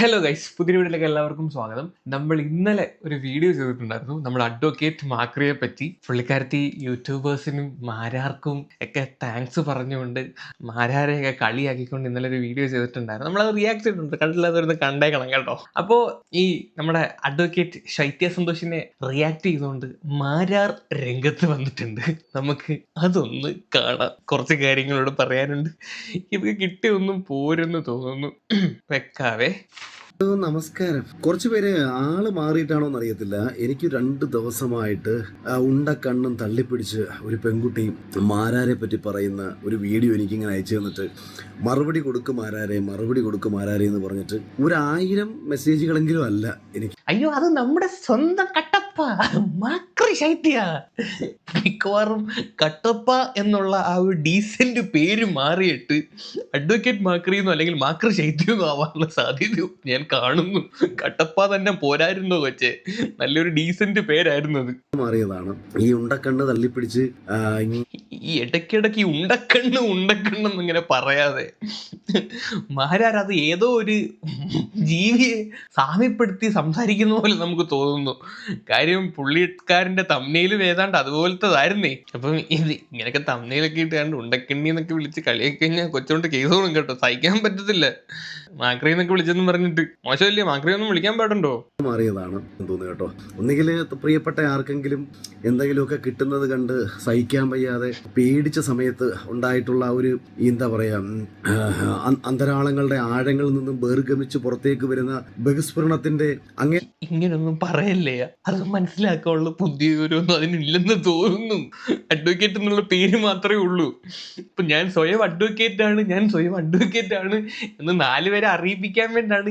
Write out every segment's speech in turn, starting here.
Hello guys പുതിയ വീട്ടിലേക്ക് എല്ലാവർക്കും സ്വാഗതം. നമ്മൾ ഇന്നലെ ഒരു വീഡിയോ ചെയ്തിട്ടുണ്ടായിരുന്നു. നമ്മൾ അഡ്വക്കേറ്റ് മാക്രിയെ പറ്റി. പുള്ളിക്കാരത്തി യൂട്യൂബേഴ്സിനും മാരാർക്കും ഒക്കെ താങ്ക്സ് പറഞ്ഞുകൊണ്ട് മാരാരെയൊക്കെ കളിയാക്കിക്കൊണ്ട് ഇന്നലെ ഒരു വീഡിയോ ചെയ്തിട്ടുണ്ടായിരുന്നു. നമ്മൾ അത് റിയാക്ട് ചെയ്തിട്ടുണ്ട്. കണ്ടില്ലാത്തവരുന്ന് കണ്ടേക്കണം കേട്ടോ. അപ്പോൾ ഈ നമ്മുടെ അഡ്വക്കേറ്റ് ശൈത്യ സന്തോഷിനെ റിയാക്ട് ചെയ്തുകൊണ്ട് മാരാർ രംഗത്ത് വന്നിട്ടുണ്ട്. നമുക്ക് അതൊന്ന് കാണാം. കുറച്ച് കാര്യങ്ങളോട് പറയാനുണ്ട്. ഇത് കിട്ടിയൊന്നും പോരെന്ന് തോന്നുന്നു. വെക്കാവേ. ഹലോ, നമസ്കാരം. കുറച്ചു പേര് ആൾ മാറിയിട്ടാണോ എന്നറിയത്തില്ല. എനിക്ക് രണ്ട് ദിവസമായിട്ട് ഉണ്ട കണ്ണും തള്ളിപ്പിടിച്ച് ഒരു പെൺകുട്ടി മാരാരെ പറ്റി പറയുന്ന ഒരു വീഡിയോ എനിക്കിങ്ങനെ അയച്ചു തന്നിട്ട് മറുപടി കൊടുക്കും മാരാരെ മറുപടി കൊടുക്കും മാരാരെ എന്ന് പറഞ്ഞിട്ട് ഒരായിരം മെസ്സേജുകളെങ്കിലും അല്ല എനിക്ക്. അയ്യോ അത് നമ്മുടെ സ്വന്തം കട്ടപ്പ. മാക്രി ശൈത്യ. മിക്കവാറും കട്ടപ്പ എന്നുള്ള ആ ഒരു ഡീസന്റ് പേര് മാറിയിട്ട് അഡ്വക്കേറ്റ് മാക്രി എന്നോ അല്ലെങ്കിൽ മാക്രി ശൈത്യം ആവാനുള്ള സാധ്യത ഞാൻ കാണുന്നു. കട്ടപ്പ തന്നെ പോരായിരുന്നോ കൊച്ചെ നല്ലൊരു ഡീസന്റ് പേരായിരുന്നു അത് മാറിയതാണ്. ഈ ഉണ്ടക്കണ്ണ് തള്ളിപ്പിടിച്ച് ഈ ഇടയ്ക്കിടയ്ക്ക് ഈ ഉണ്ടക്കണ്ണ് ഉണ്ടക്കണ്ണെന്ന് ഇങ്ങനെ പറയാതെ. മഹാരാജ് അത് ഏതോ ഒരു ജീവിയെ സാമ്യപ്പെടുത്തി സംസാരിക്കുന്ന പോലെ നമുക്ക് തോന്നുന്നു. കാര്യം പുള്ളിക്കാരന്റെ തമ്മനയിലും ഏതാണ്ട് അതുപോലത്തതായിരുന്നേ. അപ്പം ഇത് ഇങ്ങനെയൊക്കെ തമ്മയിലൊക്കെ ഇട്ട് കണ്ട് ഉണ്ടക്കണ്ണി എന്നൊക്കെ വിളിച്ച് കളിയാക്കി കഴിഞ്ഞാൽ കൊച്ചുകൊണ്ട് കേസ് കൊടുക്കും കേട്ടോ. സഹിക്കാൻ പറ്റത്തില്ല. മാക്രി എന്നൊക്കെ വിളിച്ചെന്ന് പറഞ്ഞിട്ട്. മോശമല്ലേ? മാക്രി ഒന്നും വിളിക്കാൻ പാടുണ്ടോ? മാറിയതാണ് തോന്നുന്നു കേട്ടോ. ഒന്നുകിൽ പ്രിയപ്പെട്ട ആർക്കെങ്കിലും എന്തെങ്കിലുമൊക്കെ കിട്ടുന്നത് കണ്ട് സഹിക്കാൻ വയ്യാതെ പേടിച്ച സമയത്ത് ഉണ്ടായിട്ടുള്ള ഒരു എന്താ പറയാ അന്തരാളങ്ങളുടെ ആഴങ്ങളിൽ നിന്നും ബേർഗമിച്ച് പുറത്തേക്ക് വരുന്ന ബഹുസ്ഫുരണത്തിന്റെ അങ്ങേ ഇങ്ങനൊന്നും പറയല്ലേ? അത് മനസ്സിലാക്കാനുള്ള പുതിയ വിവരമൊന്നും അതിനില്ലെന്ന് തോന്നുന്നു. അഡ്വക്കേറ്റ് എന്നുള്ള പേര് മാത്രമേ ഉള്ളൂ. ഇപ്പൊ ഞാൻ സ്വയം അഡ്വക്കേറ്റ് ആണ് ഞാൻ സ്വയം അഡ്വക്കേറ്റ് ആണ് എന്ന് നാലുപേരെ അറിയിപ്പിക്കാൻ വേണ്ടിയാണ്.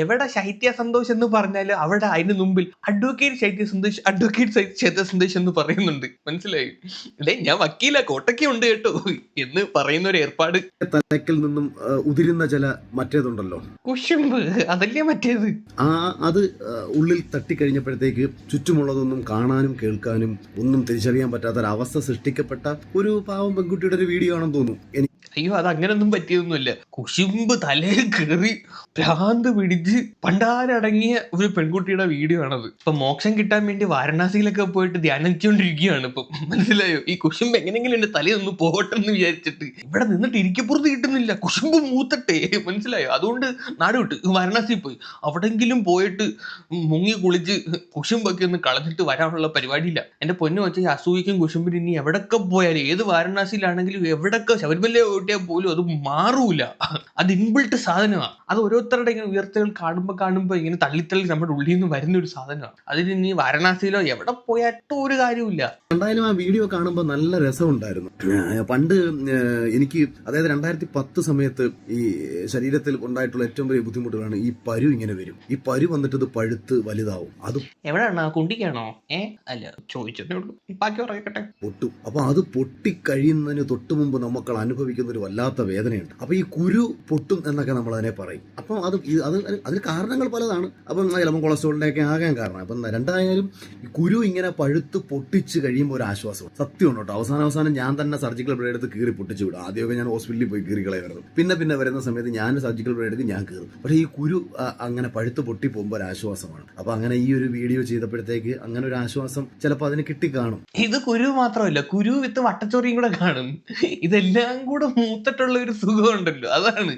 എവിടെ ശൈത്യ സന്തോഷ് എന്ന് പറഞ്ഞാൽ അവിടെ അതിന് മുമ്പിൽ അഡ്വക്കേറ്റ് ശൈത്യ സന്തോഷ് അഡ്വക്കേറ്റ് ശൈത്യ സന്തോഷ് എന്ന് പറയുന്നുണ്ട്. മനസ്സിലായി? അല്ലേ ഞാൻ വക്കീല കോട്ടയ്ക്ക് ഉണ്ട് കേട്ടോ എന്ന് പറയുന്ന ഒരു ഏർപ്പാട്. തലക്കിൽ നിന്നും ഉതിരുന്ന ചില മറ്റേതുണ്ടല്ലോ. കുശുമ്പ് അതല്ലേ മറ്റേത്? ആ അത് ഉള്ളിൽ തട്ടിക്കഴിഞ്ഞപ്പോഴത്തേക്ക് ചുറ്റുമുള്ളതൊന്നും കാണാനും കേൾക്കാനും ഒന്നും തിരിച്ചറിയാൻ പറ്റാത്ത ഒരു അവസ്ഥ സൃഷ്ടിക്കപ്പെട്ട ഒരു പാവം പെൺകുട്ടിയുടെ ഒരു വീഡിയോ ആണെന്ന് തോന്നുന്നു. എനിക്ക് അയ്യോ അത് അങ്ങനൊന്നും പറ്റിയതൊന്നുമില്ല. കുശുമ്പ് തലയിൽ കയറി ഭ്രാന്ത് പിടിച്ച് പണ്ടാരടങ്ങിയ ഒരു പെൺകുട്ടിയുടെ വീഡിയോ ആണത് ഇപ്പൊ മോക്ഷം കിട്ടാൻ വേണ്ടി വാരണാസിയിലൊക്കെ പോയിട്ട് ധ്യാനിച്ചുകൊണ്ടിരിക്കുകയാണ് ഇപ്പൊ. മനസ്സിലായോ? ഈ കുശുമ്പ് എങ്ങനെയെങ്കിലും എന്റെ തലയിൽ ഒന്ന് പോകട്ടെ എന്ന് വിചാരിച്ചിട്ട്. ഇവിടെ നിന്നിട്ട് ഇരിക്കപ്പുറത്ത് കിട്ടുന്നില്ല. കുശുമ്പ് മൂത്തട്ടെ. മനസ്സിലായോ? അതുകൊണ്ട് നാട് വിട്ട് വാരണാസിയിൽ പോയി. അവിടെങ്കിലും പോയിട്ട് മുങ്ങി കുളിച്ച് കുശുമ്പൊക്കെ ഒന്ന് കളഞ്ഞിട്ട് വരാനുള്ള പരിപാടിയില്ല. എന്റെ പൊന്നു വെച്ചാൽ അസൂയിക്കും കുശുമ്പിന് ഇനി എവിടൊക്കെ പോയാലും ഏത് വാരണാസിയിലാണെങ്കിലും എവിടൊക്കെ ശബരിമല ഓട്ടിയാൽ പോലും അത് മാറൂല. അത് ഇൻബിൾട്ട് സാധനമാണ് അത് ഓരോരുത്തരുടെ ഇങ്ങനെ ഉയർത്തുകൾ കാണുമ്പോൾ കാണുമ്പോൾ ഇങ്ങനെ തള്ളിത്തള്ളി നമ്മുടെ ഉള്ളിൽ നിന്ന് വരുന്ന ഒരു സാധനമാണ് അതിന് ഇനി വാരണാസിയിലോ എവിടെ പോയാട്ടോ ഒരു കാര്യമില്ല എന്തായാലും ആ വീഡിയോ കാണുമ്പോൾ നല്ല രസമുണ്ടായിരുന്നു. പണ്ട് എനിക്ക് അതായത് രണ്ടായിരത്തി പത്ത് സമയത്ത് ഈ ശരീരത്തിൽ ഉണ്ടായിട്ടുള്ള ഏറ്റവും വലിയ ബുദ്ധിമുട്ടുകളാണ് ഈ പരു ഇങ്ങനെ വരും. ഈ പരു വന്നിട്ട് ഇത് പഴുത്ത് വലുതാവും. അത് എവിടെയാണ്? കുണ്ടിക്കാണോ? ഏ അല്ല ചോദിച്ചതേ ഉള്ളൂ. ബാക്കി പറയട്ടെ. പൊട്ടും. അപ്പൊ അത് പൊട്ടിക്കഴിയുന്നതിന് തൊട്ട് മുമ്പ് നമുക്ക് അനുഭവിക്കുന്ന ഒരു വല്ലാത്ത വേദനയുണ്ട്. അപ്പൊ ഈ കുരു പൊട്ടും എന്നൊക്കെ നമ്മൾ അതിനെ പറയും. അപ്പം അത് അത് അതിന് കാരണങ്ങൾ പലതാണ്. അപ്പം ചിലപ്പോൾ കൊളസ്ട്രോളിന്റെ ഒക്കെ ആകാൻ കാരണം. അപ്പം രണ്ടായാലും ഈ കുരു ഇങ്ങനെ പഴുത്ത് പൊട്ടിച്ച് കഴിയുമ്പോൾ ഒരു ആശ്വാസം സത്യമാണ് കേട്ടോ. അവസാനം അവസാനം ഞാൻ തന്നെ സർജിക്കൽ ബ്ലേഡ് എടുത്ത് കീറി പൊട്ടിച്ചു വിടും. ആദ്യമൊക്കെ ഞാൻ ഹോസ്പിറ്റലിൽ പോയി കീറി കളയായിരുന്നു. പിന്നെ പിന്നെ വരുന്ന സമയത്ത് ഞാൻ സർജിക്കൽ ബ്ലേഡ് എടുത്ത് ഞാൻ കീറും. പക്ഷേ ഈ കുരു അങ്ങനെ പഴുത്ത് പൊട്ടി പോകുമ്പോൾ ഒരു ആശ്വാസമാണ്. അപ്പൊ അങ്ങനെ ഈ ഒരു വീഡിയോ ചെയ്തപ്പോഴത്തേക്ക് അങ്ങനെ ഒരു ആശ്വാസം ചിലപ്പോൾ അതിന് കിട്ടിക്കാണും. ഇത് കുരു മാത്രമല്ല. കുരു വിത്ത് വട്ടച്ചോറിയും കൂടെ കാണും. ഇതെല്ലാം കൂടെ മൂത്തിട്ടുള്ള ഒരു സുഖമുണ്ടല്ലോ അതാണ്.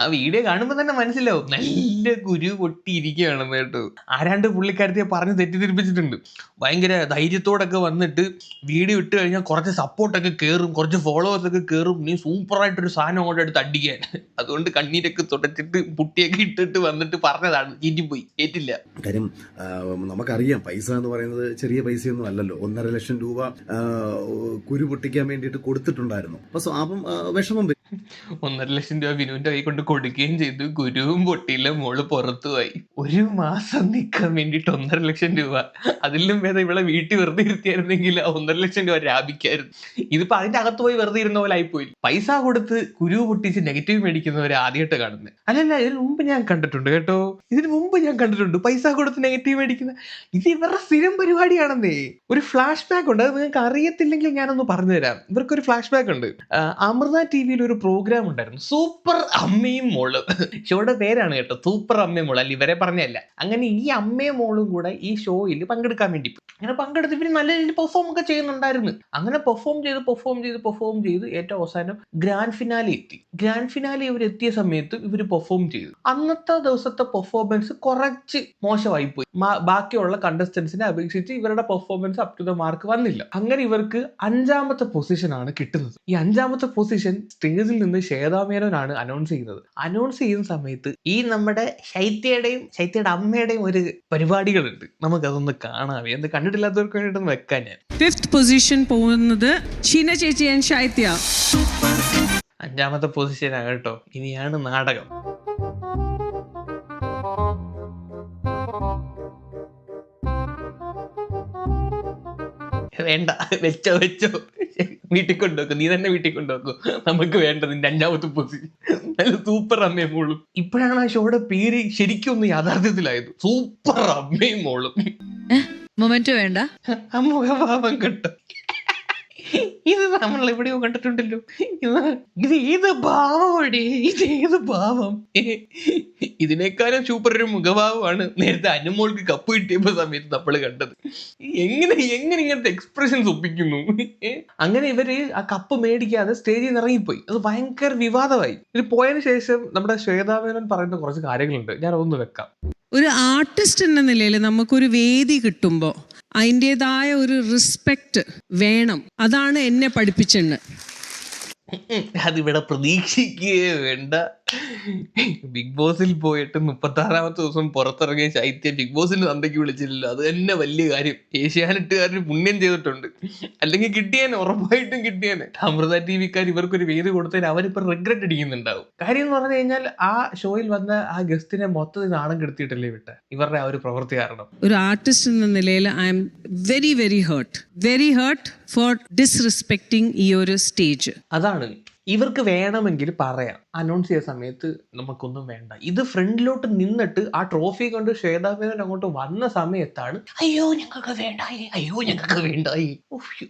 ആ വീഡിയോ കാണുമ്പോൾ തന്നെ മനസ്സിലാവും. നല്ല കുരു പൊട്ടിയിരിക്കുകയാണ് കേട്ടോ ആരാണ്ട് പുള്ളിക്കാരത്തെ പറഞ്ഞ് തെറ്റിദ്ധരിപ്പിച്ചിട്ടുണ്ട്. ഭയങ്കര ധൈര്യത്തോടൊക്കെ വന്നിട്ട് വീഡിയോ ഇട്ട് കഴിഞ്ഞാൽ കുറച്ച് സപ്പോർട്ടൊക്കെ കയറും കുറച്ച് ഫോളോവേഴ്സ് ഒക്കെ കയറും നീ സൂപ്പറായിട്ടൊരു സാധനം ഓടെ എടുത്ത് അടിക്കാൻ. അതുകൊണ്ട് കണ്ണീരൊക്കെ തുടച്ചിട്ട് പുട്ടിയൊക്കെ ഇട്ടിട്ട് വന്നിട്ട് പറഞ്ഞതാണ്. ചീറ്റിപ്പോയി ഏറ്റില്ല കാര്യം നമുക്കറിയാം പൈസ എന്ന് പറയുന്നത് ചെറിയ പൈസയൊന്നും അല്ലല്ലോ. ഒന്നര ലക്ഷം രൂപ കുരു പൊട്ടിക്കാൻ വേണ്ടിയിട്ട് കൊടുത്തിട്ടുണ്ടായിരുന്നു. അപ്പൊ വിഷമം വരും. ഒന്നര ലക്ഷം രൂപ വിനുവിന്റെ കൈ കൊണ്ട് കൊടുക്കുകയും ചെയ്തു. ഗുരുവും പൊട്ടിയില്ല മോൾ പുറത്തുപോയി. ഒരു മാസം നിൽക്കാൻ വേണ്ടിട്ട് ഒന്നര ലക്ഷം രൂപ. അതിലും ഭേദം ഇവിടെ വീട്ടിൽ വെറുതെ ഇരുത്തിയായിരുന്നെങ്കിൽ ഒന്നര ലക്ഷം രൂപ ലാഭിക്കായിരുന്നു ഇതിപ്പോ അതിന്റെ അകത്ത് പോയി വെറുതെ ഇരുന്ന പോലെ ആയിപ്പോയി. പൈസ കൊടുത്ത് ഗുരു പൊട്ടിച്ച് നെഗറ്റീവ് മേടിക്കുന്നവർ ആദ്യമായിട്ട് കാണുന്നത് അല്ലല്ല ഇതിന് മുമ്പ് ഞാൻ കണ്ടിട്ടുണ്ട് കേട്ടോ. ഇതിന് മുമ്പ് ഞാൻ കണ്ടിട്ടുണ്ട്. പൈസ കൊടുത്ത് നെഗറ്റീവ് മേടിക്കുന്ന ഇത് ഇവരുടെ സ്ഥിരം പരിപാടിയാണെന്നേ. ഒരു ഫ്ലാഷ് ബാക്ക് ഉണ്ട്. അത് നിങ്ങൾക്ക് അറിയത്തില്ലെങ്കിൽ ഞാനൊന്ന് പറഞ്ഞുതരാം. ഇവർക്കൊരു ഫ്ലാഷ് ബാക്ക് ഉണ്ട് അമൃത ടി വിയിൽ ഒരു പ്രോഗ്രാം ഉണ്ടായിരുന്നു. സൂപ്പർ അമ്മയും മോളും. ഷോയുടെ പേരാണ് കേട്ടോ സൂപ്പർ അമ്മയും മോൾ. അല്ല ഇവരെ പറഞ്ഞല്ല അങ്ങനെ ഈ അമ്മയും മോളും കൂടെ ഈ ഷോയിൽ പങ്കെടുക്കാൻ വേണ്ടി അങ്ങനെ പങ്കെടുത്ത് ഇവർ നല്ല രീതിയിൽ പെർഫോം ഒക്കെ ചെയ്യുന്നുണ്ടായിരുന്നു. അങ്ങനെ പെർഫോം ചെയ്ത് പെർഫോം ചെയ്ത് പെർഫോം ചെയ്ത് ഏറ്റവും അവസാനം ഗ്രാൻഡ് ഫിനാലി എത്തി. ഗ്രാൻഡ് ഫിനാലി ഇവർ എത്തിയ സമയത്ത് ഇവർ പെർഫോം ചെയ്തു. അന്നത്തെ ദിവസത്തെ പെർഫോമൻസ് കുറച്ച് മോശമായി പോയി. ബാക്കിയുള്ള കണ്ടസ്റ്റൻസിനെ അപേക്ഷിച്ച് ഇവരുടെ performance up to the mark വന്നില്ല. അങ്ങനെ ഇവർക്ക് അഞ്ചാമത്തെ പൊസിഷൻ ആണ് കിട്ടുന്നത്. ഈ അഞ്ചാമത്തെ പൊസിഷൻ സ്റ്റേജിൽ നിന്ന് ശ്വേതാമേനോനാണ് അനൗൺസ് ചെയ്യുന്നത്. അനൗൺസ് ചെയ്യുന്ന സമയത്ത് ഈ നമ്മുടെ ശൈത്യയുടെയും ശൈത്യയുടെ അമ്മയുടെയും ഒരു പരിപാടികളുണ്ട്. നമുക്കതൊന്ന് കാണാം. എന്ത് കണ്ടിട്ടില്ലാത്തവർക്ക് വേണ്ടിയിട്ടൊന്ന് വെക്കാൻ ഞാൻ. ഫിഫ്ത് പൊസിഷൻ പോകുന്നത് ഷീന ചേച്ചി ആൻഡ് ശൈത്യ. അഞ്ചാമത്തെ പൊസിഷനാണ് കേട്ടോ. ഇനിയാണ് നാടകം. വേണ്ട വെച്ചോ വെച്ചോ. വീട്ടിൽ കൊണ്ടുവെക്കും നീ തന്നെ വീട്ടിൽ കൊണ്ടുവെക്കും നമുക്ക് വേണ്ടത് നിന്റെ അഞ്ചാമത്തെ പൊസിഷൻ നല്ല സൂപ്പർ അമ്മയും മോളും. ഇപ്പോഴാണ് ആ ഷോയുടെ പേര് ശരിക്കും ഒന്ന് യാഥാർത്ഥ്യത്തിലായത്. സൂപ്പർ അമ്മയും മോളും. മൊമെന്റ് വേണ്ട? ആ മുഖഭാവം കേട്ടോ. ഇത് നമ്മൾ എവിടെയോ കണ്ടിട്ടുണ്ടല്ലോ. ഇത് ഇത് ഏത് ഭാവമാണ്? ഇത് ഏത് ഭാവം? ഇതിനേക്കാളും സൂപ്പർ ഒരു മുഖഭാവമാണ് നേരത്തെ അനുമോൾക്ക് കപ്പ് കിട്ടിയപ്പോ സമയത്ത് നമ്മൾ കണ്ടത്. എങ്ങനെ എങ്ങനെ ഇങ്ങനത്തെ എക്സ്പ്രഷൻസ് ഒപ്പിക്കുന്നു? അങ്ങനെ ഇവർ ആ കപ്പ് മേടിക്കാതെ സ്റ്റേജിൽ നിന്ന് ഇറങ്ങിപ്പോയി. അത് ഭയങ്കര വിവാദമായി. ഇത് പോയതിനു ശേഷം നമ്മുടെ ശ്വേതാമേനോൻ പറയുന്ന കുറച്ച് കാര്യങ്ങളുണ്ട്. ഞാൻ ഒന്ന് വെക്കാം. ഒരു ആർട്ടിസ്റ്റ് എന്ന നിലയിൽ നമുക്കൊരു വേദി കിട്ടുമ്പോൾ അതിന്റെതായ ഒരു റെസ്പെക്റ്റ് വേണം. അതാണ് എന്നെ പഠിപ്പിച്ചെന്ന്. അതിവിടെ പ്രതീക്ഷിക്കുകയേ വേണ്ട. ബിഗ് ബോസിൽ പോയിട്ട് മുപ്പത്തി ആറാമത്തെ ദിവസം പുറത്തിറങ്ങിയ ശൈത്യം ബിഗ് ബോസിൽ നന്ദയ്ക്ക് വിളിച്ചില്ലല്ലോ. അത് തന്നെ വലിയ കാര്യം. ഏഷ്യാനെട്ടുകാരന് പുണ്യം ചെയ്തിട്ടുണ്ട്. അല്ലെങ്കിൽ കിട്ടിയേനെ ഉറപ്പായിട്ടും കിട്ടിയേനെ. അമൃത ടി വിക്കാർ ഇവർക്കൊരു വേദ കൊടുത്തതിന് അവരിപ്പോൾ റിഗ്രറ്റ് അടിക്കുന്നുണ്ടാവും. കാര്യം എന്ന് പറഞ്ഞു കഴിഞ്ഞാൽ ആ ഷോയിൽ വന്ന ആ ഗസ്റ്റിനെ മൊത്തത്തിൽ നാണം കെടുത്തിയിട്ടല്ലേ വിട്ട? ഇവരുടെ ആ ഒരു പ്രവൃത്തി കാരണം. ഒരു ആർട്ടിസ്റ്റ് എന്ന നിലയിൽ I am very very hurt very hurt for disrespecting ഈ ഒരു സ്റ്റേജ് അതാണ്. ഇവർക്ക് വേണമെങ്കിൽ പറയാം. അനൗൺസ് ചെയ്ത സമയത്ത് നമുക്കൊന്നും വേണ്ട. ഇത് ഫ്രണ്ടിലോട്ട് നിന്നിട്ട് ആ ട്രോഫി കൊണ്ട് ശ്വേതാഭേദൻ അങ്ങോട്ട് വന്ന സമയത്താണ് അയ്യോ ഞങ്ങൾക്ക് വേണ്ടായി. അയ്യോ ഞങ്ങൾക്ക് വേണ്ടായി.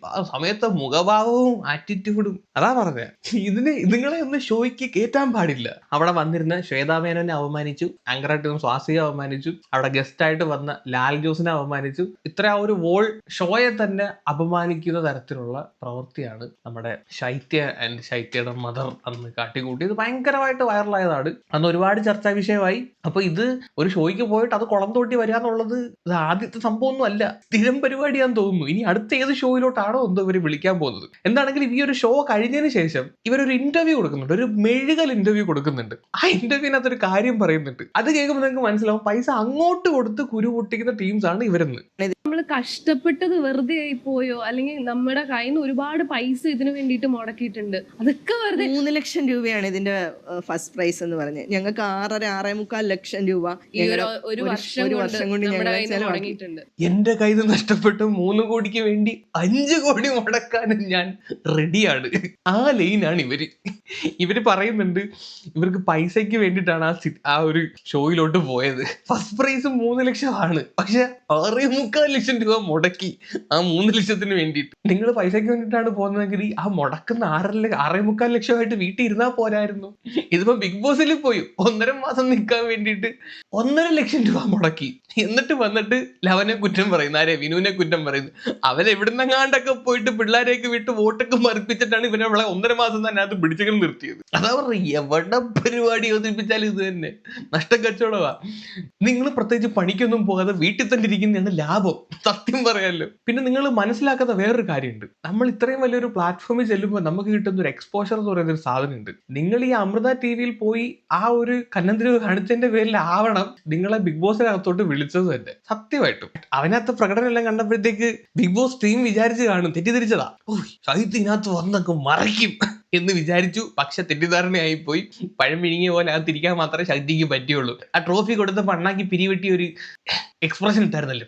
ആ സമയത്തെ മുഖഭാവവും ആറ്റിറ്റ്യൂഡും അതാ പറഞ്ഞ. ഇതിനെ നിങ്ങളെ ഒന്ന് ഷോയ്ക്ക് കേറ്റാൻ പാടില്ല. അവിടെ വന്നിരുന്ന ശ്വേതാമേനോനെ അവമാനിച്ചു ആങ്കറായിട്ട് സ്വാസിയെ അവമാനിച്ചു അവിടെ ഗസ്റ്റ് ആയിട്ട് വന്ന ലാൽ ജോസിനെ അവമാനിച്ചു. ഇത്ര ആ ഒരു വോൾ ഷോയെ തന്നെ അപമാനിക്കുന്ന തരത്തിലുള്ള പ്രവൃത്തിയാണ് നമ്മുടെ ശൈത്യ ആൻഡ് ശൈത്യയുടെ മദർ അന്ന് കാട്ടിക്കൂട്ടി. ഇത് ഭയങ്കരമായിട്ട് വൈറലായതാണ്. അന്ന് ഒരുപാട് ചർച്ചാ വിഷയമായി. അപ്പൊ ഇത് ഒരു ഷോയ്ക്ക് പോയിട്ട് അത് കുളം തോട്ടി വരിക എന്നുള്ളത് ഇത് ആദ്യത്തെ സംഭവമൊന്നും അല്ല. സ്ഥിരം പരിപാടിയാന്ന് തോന്നുന്നു. ഇനി അടുത്ത ഏത് ഷോയിലോട്ടാണോ എന്തോ ഇവർ വിളിക്കാൻ പോകുന്നത്. എന്താണെങ്കിലും ഈ ഒരു ഷോ കഴിഞ്ഞതിന് ശേഷം ഇവരൊരു ഇന്റർവ്യൂ കൊടുക്കുന്നുണ്ട്. ഒരു മെഴുകൽ ഇന്റർവ്യൂ കൊടുക്കുന്നുണ്ട്. ആ ഇന്റർവ്യൂവിനകത്ത് ഒരു കാര്യം പറയുന്നുണ്ട്. അത് കേൾക്കുമ്പോൾ നിങ്ങൾക്ക് മനസ്സിലാവും. പൈസ അങ്ങോട്ട് കൊടുത്ത് കുരു പൊട്ടിക്കുന്ന ടീംസ് ആണ് ഇവരെന്ന്. നമ്മൾ കഷ്ടപ്പെട്ടത് വെറുതെ ആയി പോയോ? അല്ലെങ്കിൽ നമ്മുടെ കയ്യിൽ നിന്ന് ഒരുപാട് പൈസ ഇതിനു വേണ്ടിയിട്ട് മുടക്കിയിട്ടുണ്ട്. അതൊക്കെ വെറുതെ മൂന്ന് ലക്ഷം രൂപയാണ് ഇതിന്റെ ഫസ്റ്റ് പ്രൈസ് എന്ന് പറഞ്ഞ്. ഞങ്ങൾക്ക് ആറര ആറേ മുക്കാൽ ലക്ഷം രൂപ ഈ ഒരു വർഷം ഒരു കൊണ്ട് വർഷം കൊണ്ട് നമ്മുടെ ഞങ്ങൾ കയ്യിൽ നിന്ന് ചെലവാക്കി. മുടങ്ങിയിട്ടുണ്ട്. എന്റെ കയ്യിൽ നിന്ന് നഷ്ടപ്പെട്ട മൂന്ന് കോടിക്ക് വേണ്ടി അഞ്ച് കോടി മുടക്കാനും ഞാൻ റെഡിയാണ്. ആ ലൈനാണ് ഇവർ. ഇവർ പറയുന്നുണ്ട് ഇവർക്ക് പൈസയ്ക്ക് വേണ്ടിയിട്ടാണ് ആ സി- ആ ഒരു ഷോയിലോട്ട് പോയത്. ഫസ്റ്റ് പ്രൈസ് മൂന്ന് ലക്ഷമാണ്. പക്ഷെ ആറേ മുക്കാൽ ലക്ഷം രൂപ മുടക്കി ആ മൂന്ന് ലക്ഷത്തിന് വേണ്ടിയിട്ട്. നിങ്ങൾ പൈസയ്ക്ക് വേണ്ടിയിട്ടാണ് പോകുന്നതെങ്കിൽ ആ മുടക്കുന്ന ആറര ല- ആറേ മുക്കാൽ ലക്ഷമായിട്ട് വീട്ടിൽ ഇരുന്നാൽ പോരായിരുന്നു. ഇതിപ്പോ ബിഗ് ബോസിൽ പോയി. ഒന്നര മാസം നിൽക്കാൻ വേണ്ടിയിട്ട് ഒന്നര ലക്ഷം രൂപ മുടക്കി. എന്നിട്ട് വന്നിട്ട് ലവനെ കുറ്റം പറയുന്നു. ആരെ? വിനുവിനെ കുറ്റം പറയുന്നു. അവൻ എവിടുന്നെങ്ങാണ്ടൊക്കെ പോയിട്ട് പിള്ളേരെയൊക്കെ വിട്ട് വോട്ടൊക്കെ മറിപ്പിച്ചിട്ടാണ് ഇവനെ അവളെ ഒന്നര മാസം തന്നെ അത് പിടിച്ചൊക്കെ നിർത്തിയത്. അതാ പറഞ്ഞ എവിടെ പരിപാടി അവതരിപ്പിച്ചാലും ഇത് തന്നെ. നഷ്ടം കച്ചവടവാ നിങ്ങൾ പ്രത്യേകിച്ച് പണിക്കൊന്നും പോകാതെ വീട്ടിൽ തന്നെ ഇരിക്കുന്നതാണ് ലാഭം. സത്യം പറയാമല്ലോ പിന്നെ നിങ്ങൾ മനസ്സിലാക്കാത്ത വേറൊരു കാര്യമുണ്ട്. നമ്മൾ ഇത്രയും വലിയൊരു പ്ലാറ്റ്ഫോമിൽ ചെല്ലുമ്പോൾ നമുക്ക് കിട്ടുന്ന ഒരു എക്സ്പോഷർ എന്ന് പറയുന്ന ഒരു സാധനമുണ്ട്. നിങ്ങൾ ഈ അമൃത ടി വിയിൽ പോയി ആ ഒരു കന്നന്തിരിവ് കാണിച്ചതിന്റെ പേരിൽ ആവണം നിങ്ങളെ ബിഗ് ബോസിനകത്തോട്ട് വിളിച്ചത് തന്നെ. സത്യമായിട്ടും. അവനകത്ത് പ്രകടനം എല്ലാം കണ്ടപ്പോഴത്തേക്ക് ബിഗ് ബോസ് ടീം വിചാരിച്ച് കാണും തെറ്റിദ്ധരിച്ചതാ. ഓ ശൈത്യ ഇതിനകത്ത് വന്നൊക്കെ മറയ്ക്കും എന്ന് വിചാരിച്ചു. പക്ഷെ തെറ്റിദ്ധാരണയായി പോയി പഴം വിഴുങ്ങിയ പോലെ അത് തിരിക്കാൻ മാത്രമേ ശക്തിക്ക് പറ്റിയുള്ളൂ ആ ട്രോഫി കൊടുത്ത പണ്ണാക്കി പിരിവെട്ടി ഒരു എക്സ്പ്രഷൻ ഇട്ടായിരുന്നല്ലോ.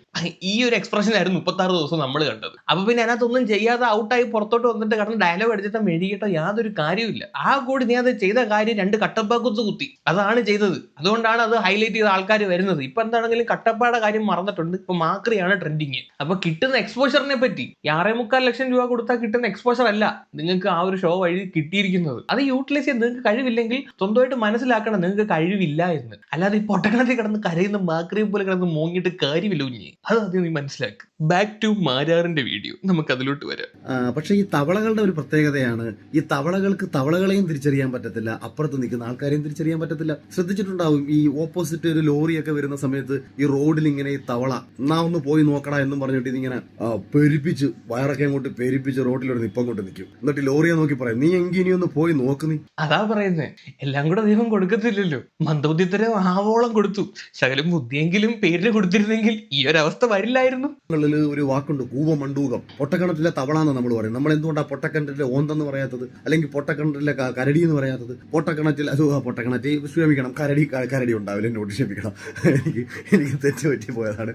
ഈ ഒരു എക്സ്പ്രഷൻ ആയിരുന്നു മുപ്പത്തി ആറ് ദിവസം നമ്മൾ കണ്ടത്. അപ്പൊ പിന്നെ അതിനകത്തൊന്നും ചെയ്യാതെ ഔട്ടായി പുറത്തോട്ട് വന്നിട്ട് കടന്ന് ഡയലോഗ് അടിച്ചിട്ട് മെഴുകിയിട്ടോ യാതൊരു കാര്യമില്ല ആ കൂടി നീ അത് ചെയ്ത കാര്യം രണ്ട് കട്ടപ്പാക്കുത്ത് കുത്തി. അതാണ് ചെയ്തത്. അതുകൊണ്ടാണ് അത് ഹൈലൈറ്റ് ചെയ്ത ആൾക്കാർ വരുന്നത്. ഇപ്പൊ എന്താണെങ്കിലും കട്ടപ്പാടെ കാര്യം മറന്നിട്ടുണ്ട്. ഇപ്പൊ മാക്രിയാണ് ട്രെൻഡിങ് അപ്പൊ കിട്ടുന്ന എക്സ്പോഷറിനെ പറ്റി. ആറേ മുക്കാൽ ലക്ഷം രൂപ കൊടുത്താൽ കിട്ടുന്ന എക്സ്പോഷർ അല്ല നിങ്ങൾക്ക് ആ ഒരു ഷോ വഴി കിട്ടിയിരിക്കുന്നത്. അത് യൂട്ടിലൈസ് ചെയ്യാൻ നിങ്ങൾക്ക് കഴിവില്ലെങ്കിൽ സ്വന്തമായിട്ട് മനസ്സിലാക്കണം നിങ്ങൾക്ക് കഴിവില്ല എന്ന്. അല്ലാതെ ഈ പൊട്ടക്കണത്തിൽ കിടന്ന് കരയുന്ന മാക്രിയെ പോലെ കിടന്ന് മോങ്ങിയിട്ട് കാര്യമില്ല കുഞ്ഞി. അത് ആദ്യം നീ മനസ്സിലാക്ക്. ബാക്ക് ടു മാരാറിന്റെ വീഡിയോ നമുക്ക് അതിലോട്ട് വരാം പക്ഷെ ഈ തവളകളുടെ ഒരു പ്രത്യേകതയാണ്. ഈ തവളകൾക്ക് തവളകളെയും തിരിച്ചറിയാൻ പറ്റത്തില്ല. അപ്പുറത്ത് നിൽക്കുന്ന ആൾക്കാരെയും തിരിച്ചറിയാൻ പറ്റത്തില്ല. ശ്രദ്ധിച്ചിട്ടുണ്ടാവും ഈ ഓപ്പോസിറ്റ് ഒരു ലോറിയൊക്കെ വരുന്ന സമയത്ത് ഈ റോഡിൽ ഇങ്ങനെ ഈ തവള എന്നാ ഒന്ന് പോയി നോക്കടാ എന്നും പറഞ്ഞിട്ട് ഇതിങ്ങനെ പെരുപ്പിച്ച് വയറൊക്കെ അങ്ങോട്ട് പെരുപ്പിച്ച് റോഡിൽ ഒരു നിപ്പം കൊണ്ട് നിൽക്കും എന്നിട്ട് ലോറിയെ നോക്കി പറയും നീ എങ്കിൽ ഇനി ഒന്ന് പോയി നോക്ക് നീ. അതാ പറയുന്നേ. എല്ലാം കൂടെ ദൈവം കൊടുക്കത്തില്ലല്ലോ. മന്ദബുദ്ധിത്തരം ആവോളം കൊടുത്തു. ശകലം ബുദ്ധിയെങ്കിലും പേരിന് കൊടുത്തിരുന്നെങ്കിൽ ഈ ഒരു അവസ്ഥ വരില്ലായിരുന്നു. ിൽ ഒരു വാക്കുണ്ട് കൂവമണ്ടൂകം പൊട്ടക്കണത്തിലെ തവള എന്ന് നമ്മൾ പറയും. നമ്മൾ എന്തുകൊണ്ടാണ് പൊട്ടക്കിണറ്റിലെ ഓന്തെന്ന് പറയാത്തത്? അല്ലെങ്കിൽ പൊട്ടക്കിണറ്റിലെ ക- കരടി എന്ന് പറയാത്തത്? പൊട്ടക്കിണറ്റിൽ അത് പൊട്ടക്കിണറ്റ് ക്ഷമിക്കണം കരടി കരടി ഉണ്ടാവില്ല എന്നോട് ക്ഷമിക്കണം എനിക്ക് എനിക്ക് തെറ്റ് പറ്റി പോയതാണ്.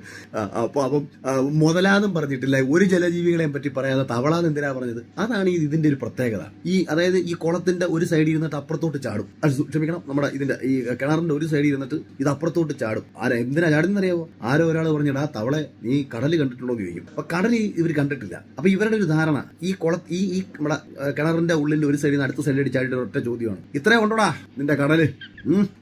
അപ്പൊ അപ്പം ആ, മുതലാന്നും പറഞ്ഞിട്ടില്ല. ഒരു ജലജീവികളെയും പറ്റി പറയാതെ തവള എന്ന് എന്തിനാ പറഞ്ഞത്? അതാണ് ഈ ഇതിന്റെ ഒരു പ്രത്യേകത. ഈ അതായത് ഈ കുളത്തിന്റെ ഒരു സൈഡിൽ ഇരുന്നിട്ട് അപ്പുറത്തോട്ട് ചാടും. അത് ക്ഷമിക്കണം നമ്മുടെ ഇതിന്റെ ഈ കിണറിന്റെ ഒരു സൈഡിൽ ഇരുന്നിട്ട് ഇത് അപ്പുറത്തോട്ട് ചാടും. ആരാ എന്തിനാ ചാടുന്നറിയാവോ? ആരോ ഒരാൾ പറഞ്ഞിടാ തവളെ നീ കടൽ കണ്ടിട്ടുണ്ടോ എന്ന് ചോദിക്കും. അപ്പൊ കടൽ ഇവർ കണ്ടിട്ടില്ല. അപ്പൊ ഇവരുടെ ഒരു ധാരണ ഈ കുള ഈ ഈ നമ്മുടെ കിണറിന്റെ ഉള്ളിൽ ഒരു സൈഡിൽ നിന്ന് അടുത്ത സൈഡിൽ അടിച്ചായിട്ട് ഒറ്റ ചോദ്യമാണ്. ഇത്രയും ഉണ്ടോടാ നിന്റെ കടൽ?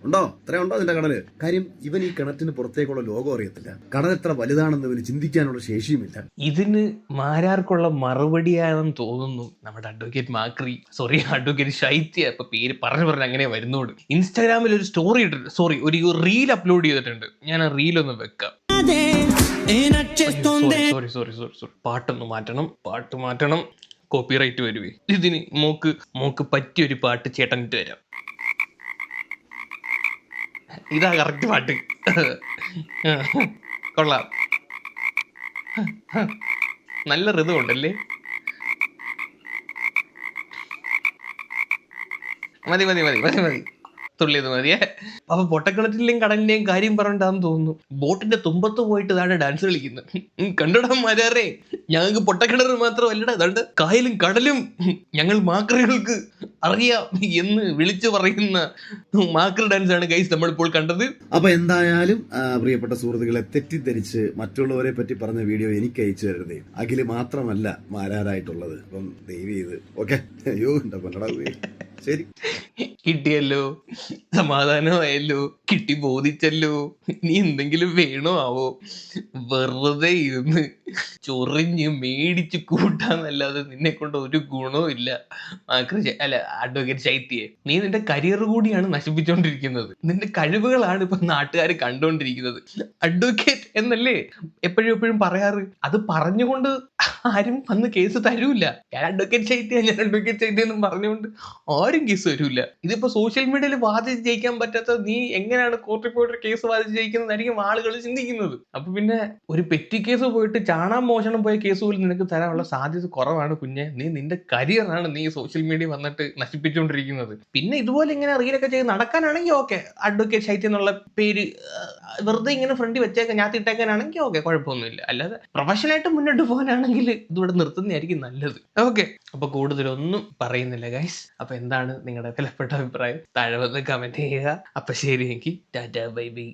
ഉണ്ടോ? ഇത്രയും ഉണ്ടോ നിന്റെ കടൽ? കാര്യം ഇവൻ ഈ കിണറ്റിന് പുറത്തേക്കുള്ള ലോകം അറിയത്തില്ല. കടൽ എത്ര വലുതാണെന്ന് ഇവന് ചിന്തിക്കാനുള്ള ശേഷിയുമില്ല. ഇതിന് മാരാർക്കുള്ള മറുപടിയാണെന്ന് തോന്നുന്നു നമ്മുടെ അഡ്വക്കേറ്റ് മാക്രി. സോറി അഡ്വക്കേറ്റ് ശൈത്യ. ഇപ്പൊ പേര് പറഞ്ഞു പറഞ്ഞു അങ്ങനെ വരുന്നോട് ഇൻസ്റ്റാഗ്രാമിൽ ഒരു സ്റ്റോറി ഇട്ടിട്ടുണ്ട് സോറി ഒരു റീൽ അപ്ലോഡ് ചെയ്തിട്ടുണ്ട്. ഞാൻ ആ റീൽ ഒന്ന് വെക്കാം. സോറി സോറി സോറി സോറി പാട്ടൊന്ന് മാറ്റണം പാട്ട് മാറ്റണം. കോപ്പിറൈറ്റ് വരുവേ. ഇതിന് മോക്ക് മോക്ക് പറ്റിയ ഒരു പാട്ട് ചേട്ടനിട്ട് വരാം ഇതാ കറക്റ്റ് പാട്ട്. കൊള്ളാം. നല്ല ഋതം ഉണ്ടല്ലേ? മതി മതി മതി മതി മതി. തുള്ളിയത് മതിയേ. അപ്പൊ പൊട്ടക്കിണറ്റിലെയും കടലിന്റെയും കാര്യം പറഞ്ഞിട്ടാന്ന് തോന്നുന്നു. ബോട്ടിന്റെ തുമ്പത്ത് പോയിട്ട് ഇതാണ് ഡാൻസ് കളിക്കുന്നത് കണ്ടടാ കണ്ടോടാ മരാറേ. ഞങ്ങൾക്ക് പൊട്ടക്കിണർ മാത്രമല്ലടാ. അതുകൊണ്ട് കായലും കടലും ഞങ്ങൾ മാക്രികൾക്ക് അറിയാം എന്ന് വിളിച്ചു പറയുന്ന മാക്രി ഡാൻസ് ആണ് ഗൈസ് നമ്മളിപ്പോൾ കണ്ടത്. അപ്പൊ എന്തായാലും പ്രിയപ്പെട്ട സുഹൃത്തുക്കളെ തെറ്റിദ്ധരിച്ച് മറ്റുള്ളവരെ പറ്റി പറഞ്ഞ വീഡിയോ എനിക്ക് അയച്ചു തരുന്നേ അഖിൽ മാത്രമല്ല മാരാരായിട്ടുള്ളത് അപ്പം ദൈവം ഇത് ഓക്കെ അയ്യോ എന്താ കൊല്ലടാ ശരി. കിട്ടിയല്ലോ സമാധാനമായല്ലോ കിട്ടി ബോധിച്ചല്ലോ നീ എന്തെങ്കിലും വേണോ ആവോ? വെറുതെ ഇരുന്ന് ചൊറിഞ്ഞ് മേടിച്ച് കൂട്ടാന്നല്ലാതെ നിന്നെ കൊണ്ട് ഒരു ഗുണവും ഇല്ല. അല്ല അഡ്വക്കേറ്റ് ശൈത്യയെ നീ നിന്റെ കരിയർ കൂടിയാണ് നശിപ്പിച്ചുകൊണ്ടിരിക്കുന്നത് നിന്റെ കഴിവുകളാണ് ഇപ്പൊ നാട്ടുകാർ കണ്ടുകൊണ്ടിരിക്കുന്നത് അഡ്വക്കേറ്റ് എന്നല്ലേ എപ്പോഴും എപ്പോഴും പറയാറ്? അത് പറഞ്ഞുകൊണ്ട് ആരും വന്ന് കേസ് തരൂല. ഞാൻ അഡ്വക്കേറ്റ് ശൈത്യ ഞാൻ അഡ്വക്കേറ്റ് ശൈത്യ പറഞ്ഞുകൊണ്ട് പറഞ്ഞുകൊണ്ട് ആരും കേസ് വരില്ല ഇതിപ്പോ സോഷ്യൽ മീഡിയയിൽ വാദിച്ച് ജയിക്കാൻ പറ്റാത്ത നീ എങ്ങനെയാണ് കോർട്ടിൽ പോയിട്ട് കേസ് വാദിച്ച് ജയിക്കുന്നതായിരിക്കും ആളുകൾ ചിന്തിക്കുന്നത്. അപ്പൊ പിന്നെ ഒരു പെറ്റി കേസ് പോയിട്ട് ചാണാൻ മോഷണം പോയ കേസ് പോലും നിനക്ക് തരാനുള്ള സാധ്യത കുറവാണ് കുഞ്ഞെ. നീ നിന്റെ കരിയറാണ് നീ സോഷ്യൽ മീഡിയ വന്നിട്ട് നശിപ്പിച്ചുകൊണ്ടിരിക്കുന്നത് പിന്നെ ഇതുപോലെ ഇങ്ങനെ റീലൊക്കെ ചെയ്ത് നടക്കാനാണെങ്കിൽ ഓക്കെ അഡ്വക്കേറ്റ് ശൈത്യം എന്നുള്ള പേര് വെറുതെ ഇങ്ങനെ ഫ്രണ്ടി വെച്ചേക്കാൻ ഞാൻ തിട്ടേക്കാനാണെങ്കിൽ ഓക്കെ കുഴപ്പമൊന്നുമില്ല. അല്ലാതെ പ്രൊഫഷനായിട്ട് മുന്നോട്ട് പോകാനാണെങ്കിൽ ഇതിവിടെ നിർത്തുന്നതായിരിക്കും നല്ലത്. ഓക്കെ അപ്പൊ കൂടുതലൊന്നും പറയുന്നില്ല ഗൈസ് അപ്പൊ എന്താണ് നിങ്ങളുടെ വിലപ്പെട്ട അഭിപ്രായം. താഴെ വന്ന് കമന്റ് ചെയ്യുക. അപ്പൊ ശരി എനിക്ക് ടാറ്റാ ബൈ ബൈ.